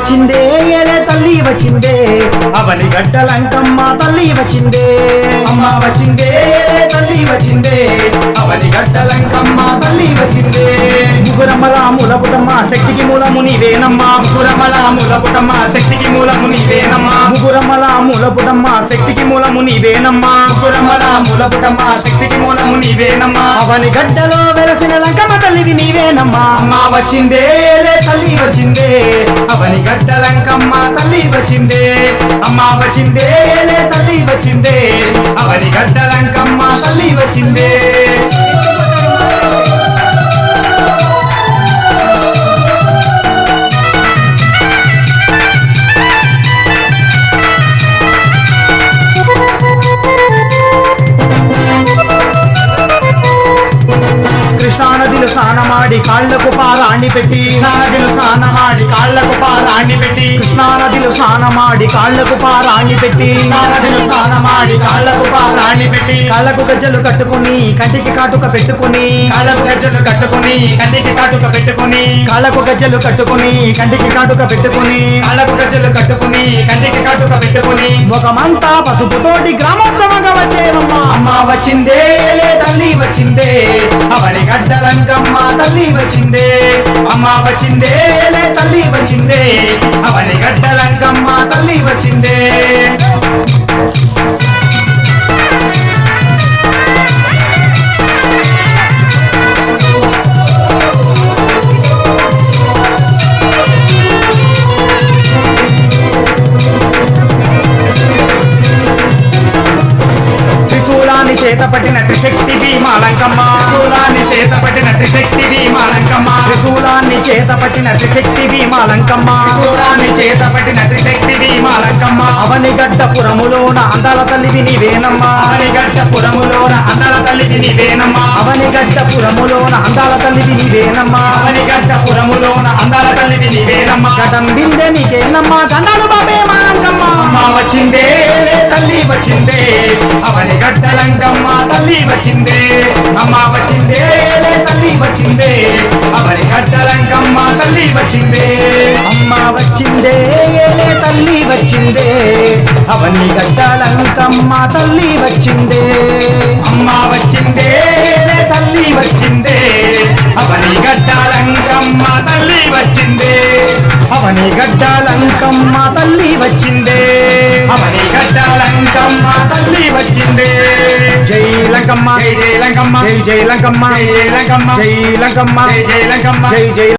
వచ్చిందే ఏలే తల్లి వచ్చిందే. అవని గడ్డలంకమ్మ తల్లి వచ్చిందే. అమ్మ వచ్చిందే తల్లి వచ్చిందే. అవని గడ్డలంకమ్మ తల్లి వచ్చిందే. ముగురమల మూలపుటమ్మ శక్తికి మూలము నీవేనమ్మా. ముగురమల మూలపుటమ్మ శక్తికి మూలము నీవేనమ్మా. ముగురమల మూలపుటమ్మ శక్తికి మూలము నీవేనమ్మా. ముకురమల మూలపుటమ్మ శక్తికి మూలము నీవేనమ్మా. అవని గడ్డలో వెలసిన లంకమ్మ తల్లివి నీవేనమ్మా. అమ్మ వచ్చిందే లే తల్లి వచ్చిందే. అవని గడ్డలంకమ్మ తల్లి వచ్చిందే. అమ్మ వచ్చిందే లే తల్లి వచ్చిందే. అవని గడ్డలంకమ్మ తల్లి వచ్చిందే. సానదిలు స్నానమాడి కాళ్ళకు పారాణి పెట్టి. నదిలో స్నానమాడి కాళ్ళకు పారాణి పెట్టి. కృష్ణానదిలు స్నానమాడి కాళ్ళకు పారాణి పెట్టి. నదిలో స్నానమాడి కాళ్ళకు పారాణి పెట్టి. కాళ్ళకు గజ్జలు కట్టుకుని కంటికి కాటుక పెట్టుకుని. కాళ్ళకు గజ్జలు కట్టుకొని కంటికి కాటుక పెట్టుకొని. కాళ్ళకు గజ్జలు కట్టుకుని కంటికి కాటుక పెట్టుకుని. కాళ్ళకు గజ్జలు కట్టుకొని కంటికి కాటుక పెట్టుకొని. ముఖమంతా పసుపుతోటి గ్రామోత్సవంగా వచ్చేవమ్మా. అమ్మ వచ్చిందే లేదా వచ్చిందే. అవని గడ్డలంకమ్మ తల్లి వచ్చిందే. అమ్మ వచ్చిందే లే తల్లి వచ్చిందే. అవని గడ్డలంకమ్మ తల్లి వచ్చిందే. చేత పట్టిన త్రిశక్తి భీమాలంకమ్మ. శూలాన్ని చేత పట్టిన త్రిశక్తి భీమాలంకమ్మ. త్రిశూలాన్ని చేత పట్టిన త్రిశక్తి భీమాలంకమ్మ. శూలాన్ని చేత పట్టిన త్రిశక్తి భీమాలంకమ్మ. అవని గడ్డపురములోన అందాల తల్లివి నీవేనమ్మా. అవని గడ్డపురములోన అందల తల్లికి నీవేనమ్మా. అవని గడ్డపురములోన అందాల తల్లివి నీవేనమ్మా. అవని గడ్డపురములోన అందాల తల్లికి నీవేనమ్మా. గడం బిందె నీకేనమ్మా గండాలు బాబే మానంకమ్మ అమ్మ వచ్చిందే తల్లి వచ్చిందే. అవని గడ్డలంకమ్మ తల్లి వచ్చిందే అమ్మ వచ్చిందే తల్లి వచ్చిందే అవరి గడ్డలంకమ్మ తల్లి వచ్చిందే. అమ్మ వచ్చిందే తల్లి వచ్చిందే అవని గడ్డలంకమ్మ తల్లి వచ్చిందే. అమ్మ వచ్చిందే తల్లి వచ్చిందే అవని గడ్డలంకమ్మ తల్లి వచ్చిందే. అవని గడ్డలంకమ్మ తల్లి వచ్చిందే అవని గడ్డలంకమ్మ తల్లి వచ్చిందే. జై లంకమ్మ. జై జై లంకమ్మ. జై జై లంకమ్మ. జై లంకమ్మ. జై లంకమ్మ. జై జై